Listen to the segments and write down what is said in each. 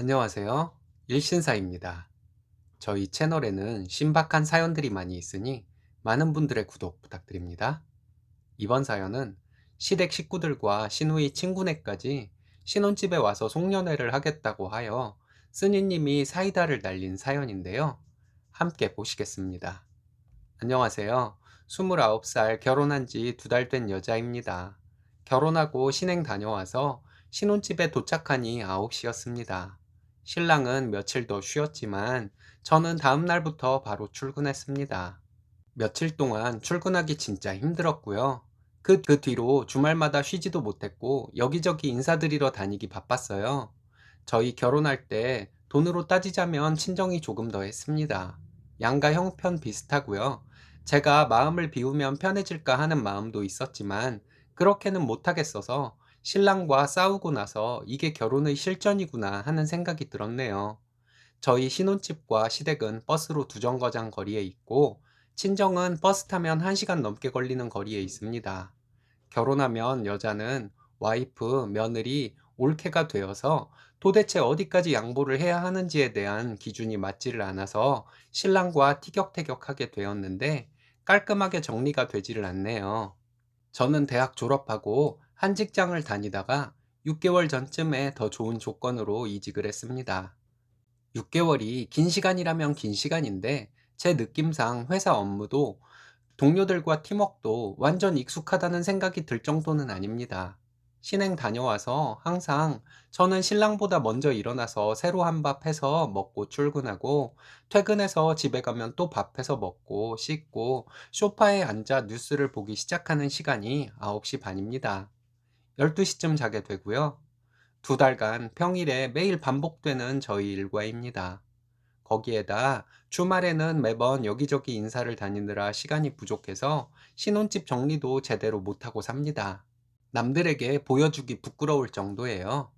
안녕하세요. 일신사입니다. 저희 채널에는 신박한 사연들이 많이 있으니 많은 분들의 구독 부탁드립니다. 이번 사연은 시댁 식구들과 시누이 친구네까지 신혼집에 와서 송년회를 하겠다고 하여 쓰니님이 사이다를 날린 사연인데요. 함께 보시겠습니다. 안녕하세요. 29살 결혼한 지 두 달 된 여자입니다. 결혼하고 신행 다녀와서 신혼집에 도착하니 9시였습니다. 신랑은 며칠 더 쉬었지만 저는 다음 날부터 바로 출근했습니다. 며칠 동안 출근하기 진짜 힘들었고요. 그, 그 뒤로 주말마다 쉬지도 못했고 여기저기 인사드리러 다니기 바빴어요. 저희 결혼할 때 돈으로 따지자면 친정이 조금 더 했습니다. 양가 형편 비슷하고요. 제가 마음을 비우면 편해질까 하는 마음도 있었지만 그렇게는 못하겠어서 신랑과 싸우고 나서 이게 결혼의 실전이구나 하는 생각이 들었네요. 저희 신혼집과 시댁은 버스로 두 정거장 거리에 있고 친정은 버스 타면 1시간 넘게 걸리는 거리에 있습니다. 결혼하면 여자는 와이프, 며느리, 올케가 되어서 도대체 어디까지 양보를 해야 하는지에 대한 기준이 맞지를 않아서 신랑과 티격태격하게 되었는데 깔끔하게 정리가 되지를 않네요. 저는 대학 졸업하고 한 직장을 다니다가 6개월 전쯤에 더 좋은 조건으로 이직을 했습니다. 6개월이 긴 시간이라면 긴 시간인데 제 느낌상 회사 업무도 동료들과 팀워크도 완전 익숙하다는 생각이 들 정도는 아닙니다. 신행 다녀와서 항상 저는 신랑보다 먼저 일어나서 새로 한 밥 해서 먹고 출근하고 퇴근해서 집에 가면 또 밥 해서 먹고 씻고 소파에 앉아 뉴스를 보기 시작하는 시간이 9시 반입니다. 12시쯤 자게 되고요. 두 달간 평일에 매일 반복되는 저희 일과입니다. 거기에다 주말에는 매번 여기저기 인사를 다니느라 시간이 부족해서 신혼집 정리도 제대로 못하고 삽니다. 남들에게 보여주기 부끄러울 정도예요.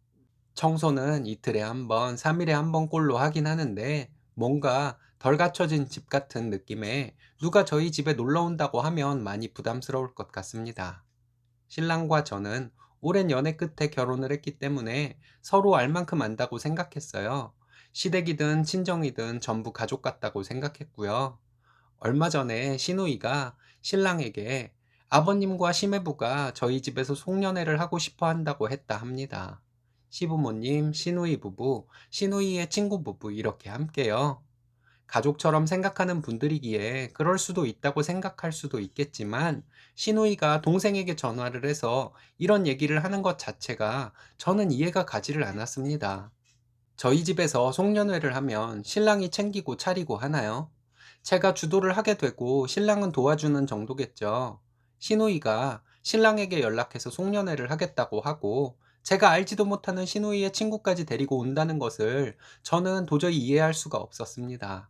청소는 이틀에 한 번, 3일에 한 번 꼴로 하긴 하는데 뭔가 덜 갖춰진 집 같은 느낌에 누가 저희 집에 놀러 온다고 하면 많이 부담스러울 것 같습니다. 신랑과 저는 오랜 연애 끝에 결혼을 했기 때문에 서로 알 만큼 안다고 생각했어요. 시댁이든 친정이든 전부 가족 같다고 생각했고요. 얼마 전에 시누이가 신랑에게 아버님과 시매부가 저희 집에서 송년회를 하고 싶어 한다고 했다 합니다. 시부모님, 시누이 부부, 시누이의 친구 부부 이렇게 함께요. 가족처럼 생각하는 분들이기에 그럴 수도 있다고 생각할 수도 있겠지만 시누이가 동생에게 전화를 해서 이런 얘기를 하는 것 자체가 저는 이해가 가지를 않았습니다. 저희 집에서 송년회를 하면 신랑이 챙기고 차리고 하나요? 제가 주도를 하게 되고 신랑은 도와주는 정도겠죠. 시누이가 신랑에게 연락해서 송년회를 하겠다고 하고 제가 알지도 못하는 시누이의 친구까지 데리고 온다는 것을 저는 도저히 이해할 수가 없었습니다.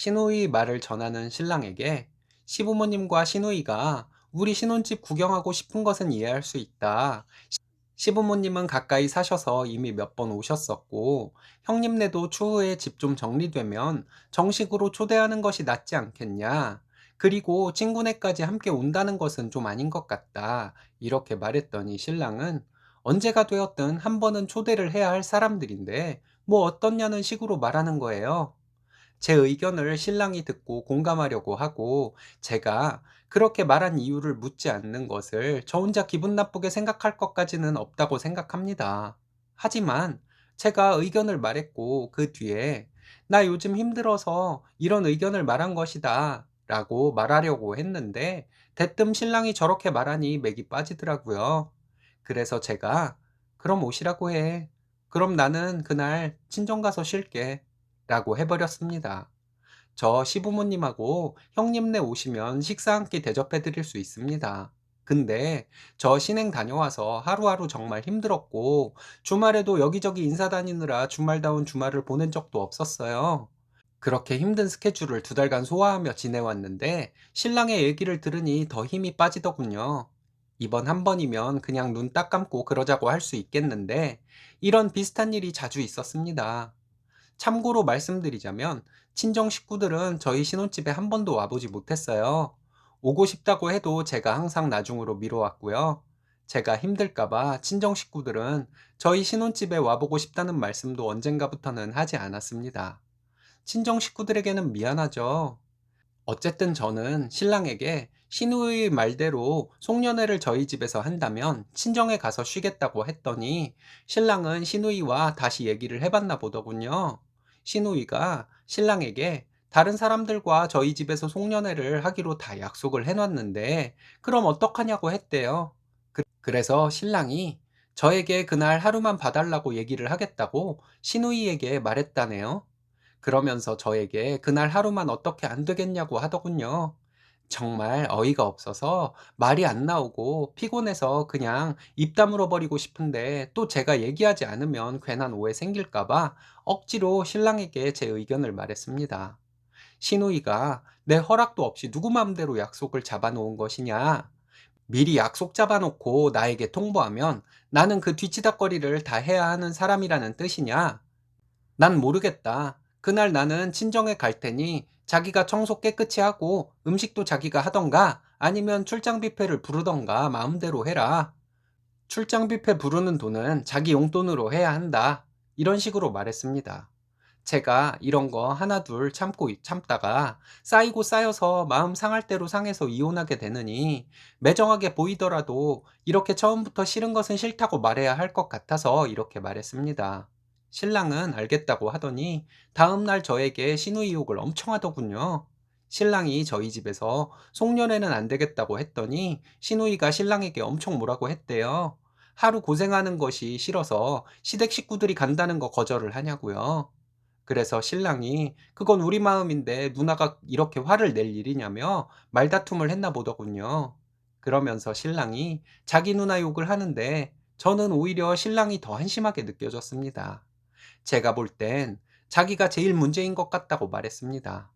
시누이 말을 전하는 신랑에게 시부모님과 시누이가 우리 신혼집 구경하고 싶은 것은 이해할 수 있다. 시부모님은 가까이 사셔서 이미 몇 번 오셨었고, 형님네도 추후에 집 좀 정리되면 정식으로 초대하는 것이 낫지 않겠냐. 그리고 친구네까지 함께 온다는 것은 좀 아닌 것 같다. 이렇게 말했더니 신랑은 언제가 되었든 한 번은 초대를 해야 할 사람들인데, 뭐 어떻냐는 식으로 말하는 거예요. 제 의견을 신랑이 듣고 공감하려고 하고 제가 그렇게 말한 이유를 묻지 않는 것을 저 혼자 기분 나쁘게 생각할 것까지는 없다고 생각합니다. 하지만 제가 의견을 말했고 그 뒤에 나 요즘 힘들어서 이런 의견을 말한 것이다 라고 말하려고 했는데 대뜸 신랑이 저렇게 말하니 맥이 빠지더라고요. 그래서 제가 그럼 오시라고 해. 그럼 나는 그날 친정 가서 쉴게. 라고 해버렸습니다. 저 시부모님하고 형님네 오시면 식사 한 끼 대접해 드릴 수 있습니다. 근데 저 신행 다녀와서 하루하루 정말 힘들었고 주말에도 여기저기 인사 다니느라 주말다운 주말을 보낸 적도 없었어요. 그렇게 힘든 스케줄을 두 달간 소화하며 지내왔는데 신랑의 얘기를 들으니 더 힘이 빠지더군요. 이번 한 번이면 그냥 눈 딱 감고 그러자고 할 수 있겠는데 이런 비슷한 일이 자주 있었습니다. 참고로 말씀드리자면 친정 식구들은 저희 신혼집에 한 번도 와보지 못했어요. 오고 싶다고 해도 제가 항상 나중으로 미뤄왔고요. 제가 힘들까봐 친정 식구들은 저희 신혼집에 와보고 싶다는 말씀도 언젠가부터는 하지 않았습니다. 친정 식구들에게는 미안하죠. 어쨌든 저는 신랑에게 신우의 말대로 송년회를 저희 집에서 한다면 친정에 가서 쉬겠다고 했더니 신랑은 신우이와 다시 얘기를 해봤나 보더군요. 신우이가 신랑에게 다른 사람들과 저희 집에서 송년회를 하기로 다 약속을 해놨는데 그럼 어떡하냐고 했대요. 그- 그래서 신랑이 저에게 그날 하루만 봐달라고 얘기를 하겠다고 신우이에게 말했다네요. 그러면서 저에게 그날 하루만 어떻게 안 되겠냐고 하더군요. 정말 어이가 없어서 말이 안 나오고 피곤해서 그냥 입 다물어 버리고 싶은데 또 제가 얘기하지 않으면 괜한 오해 생길까봐 억지로 신랑에게 제 의견을 말했습니다. 신우이가 내 허락도 없이 누구 맘대로 약속을 잡아놓은 것이냐? 미리 약속 잡아놓고 나에게 통보하면 나는 그 뒤치다거리를 다 해야 하는 사람이라는 뜻이냐? 난 모르겠다. 그날 나는 친정에 갈 테니 자기가 청소 깨끗이 하고 음식도 자기가 하던가 아니면 출장 뷔페를 부르던가 마음대로 해라. 출장 뷔페 부르는 돈은 자기 용돈으로 해야 한다. 이런 식으로 말했습니다. 제가 이런 거 하나 둘 참고 참다가 쌓이고 쌓여서 마음 상할 대로 상해서 이혼하게 되느니 매정하게 보이더라도 이렇게 처음부터 싫은 것은 싫다고 말해야 할 것 같아서 이렇게 말했습니다. 신랑은 알겠다고 하더니 다음날 저에게 신우이 욕을 엄청 하더군요. 신랑이 저희 집에서 송년회는 안 되겠다고 했더니 신우이가 신랑에게 엄청 뭐라고 했대요. 하루 고생하는 것이 싫어서 시댁 식구들이 간다는 거 거절을 하냐고요. 그래서 신랑이 그건 우리 마음인데 누나가 이렇게 화를 낼 일이냐며 말다툼을 했나 보더군요. 그러면서 신랑이 자기 누나 욕을 하는데 저는 오히려 신랑이 더 한심하게 느껴졌습니다. 제가 볼 땐 자기가 제일 문제인 것 같다고 말했습니다.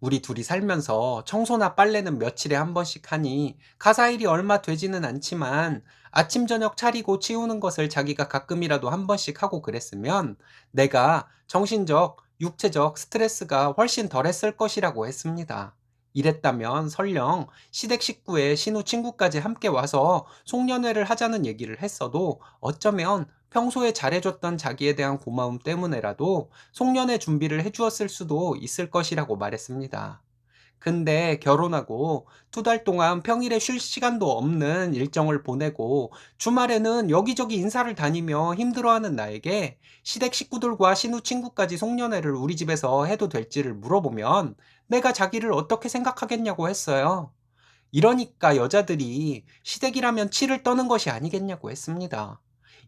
우리 둘이 살면서 청소나 빨래는 며칠에 한 번씩 하니 가사일이 얼마 되지는 않지만 아침 저녁 차리고 치우는 것을 자기가 가끔이라도 한 번씩 하고 그랬으면 내가 정신적, 육체적 스트레스가 훨씬 덜했을 것이라고 했습니다. 이랬다면 설령 시댁 식구의 신우 친구까지 함께 와서 송년회를 하자는 얘기를 했어도 어쩌면 평소에 잘해줬던 자기에 대한 고마움 때문에라도 송년회 준비를 해주었을 수도 있을 것이라고 말했습니다. 근데 결혼하고 두 달 동안 평일에 쉴 시간도 없는 일정을 보내고 주말에는 여기저기 인사를 다니며 힘들어하는 나에게 시댁 식구들과 신우 친구까지 송년회를 우리 집에서 해도 될지를 물어보면 내가 자기를 어떻게 생각하겠냐고 했어요. 이러니까 여자들이 시댁이라면 치를 떠는 것이 아니겠냐고 했습니다.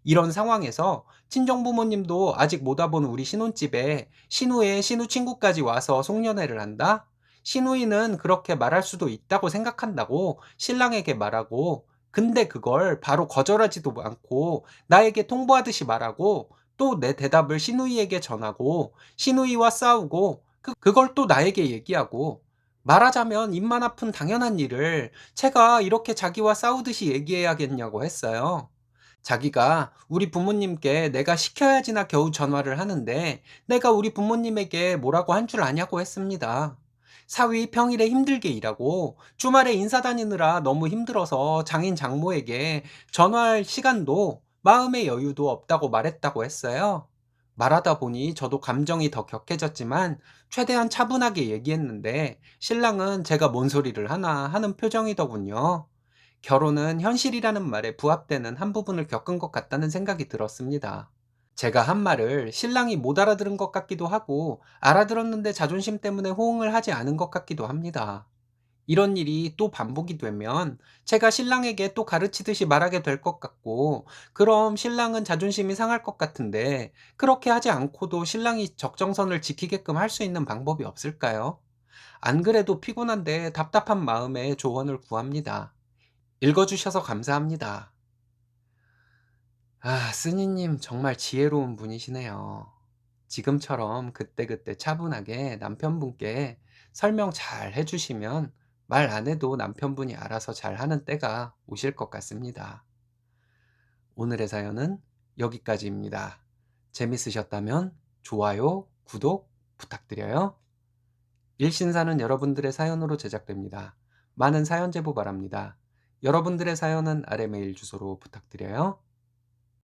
이런 상황에서 친정 부모님도 아직 못 와본 우리 신혼집에 신우의 신우 친구까지 와서 송년회를 한다? 신우이는 그렇게 말할 수도 있다고 생각한다고 신랑에게 말하고 근데 그걸 바로 거절하지도 않고 나에게 통보하듯이 말하고 또 내 대답을 신우이에게 전하고 신우이와 싸우고 그, 그걸 또 나에게 얘기하고 말하자면 입만 아픈 당연한 일을 제가 이렇게 자기와 싸우듯이 얘기해야겠냐고 했어요. 자기가 우리 부모님께 내가 시켜야지나 겨우 전화를 하는데 내가 우리 부모님에게 뭐라고 한 줄 아냐고 했습니다. 사위 평일에 힘들게 일하고 주말에 인사 다니느라 너무 힘들어서 장인 장모에게 전화할 시간도 마음의 여유도 없다고 말했다고 했어요. 말하다 보니 저도 감정이 더 격해졌지만 최대한 차분하게 얘기했는데 신랑은 제가 뭔 소리를 하나 하는 표정이더군요. 결혼은 현실이라는 말에 부합되는 한 부분을 겪은 것 같다는 생각이 들었습니다. 제가 한 말을 신랑이 못 알아들은 것 같기도 하고 알아들었는데 자존심 때문에 호응을 하지 않은 것 같기도 합니다. 이런 일이 또 반복이 되면 제가 신랑에게 또 가르치듯이 말하게 될 것 같고 그럼 신랑은 자존심이 상할 것 같은데 그렇게 하지 않고도 신랑이 적정선을 지키게끔 할 수 있는 방법이 없을까요? 안 그래도 피곤한데 답답한 마음에 조언을 구합니다. 읽어주셔서 감사합니다. 아, 쓰니님 정말 지혜로운 분이시네요. 지금처럼 그때그때 차분하게 남편분께 설명 잘 해주시면 말 안 해도 남편분이 알아서 잘 하는 때가 오실 것 같습니다. 오늘의 사연은 여기까지입니다. 재밌으셨다면 좋아요, 구독 부탁드려요. 일신사는 여러분들의 사연으로 제작됩니다. 많은 사연 제보 바랍니다. 여러분들의 사연은 아래 메일 주소로 부탁드려요.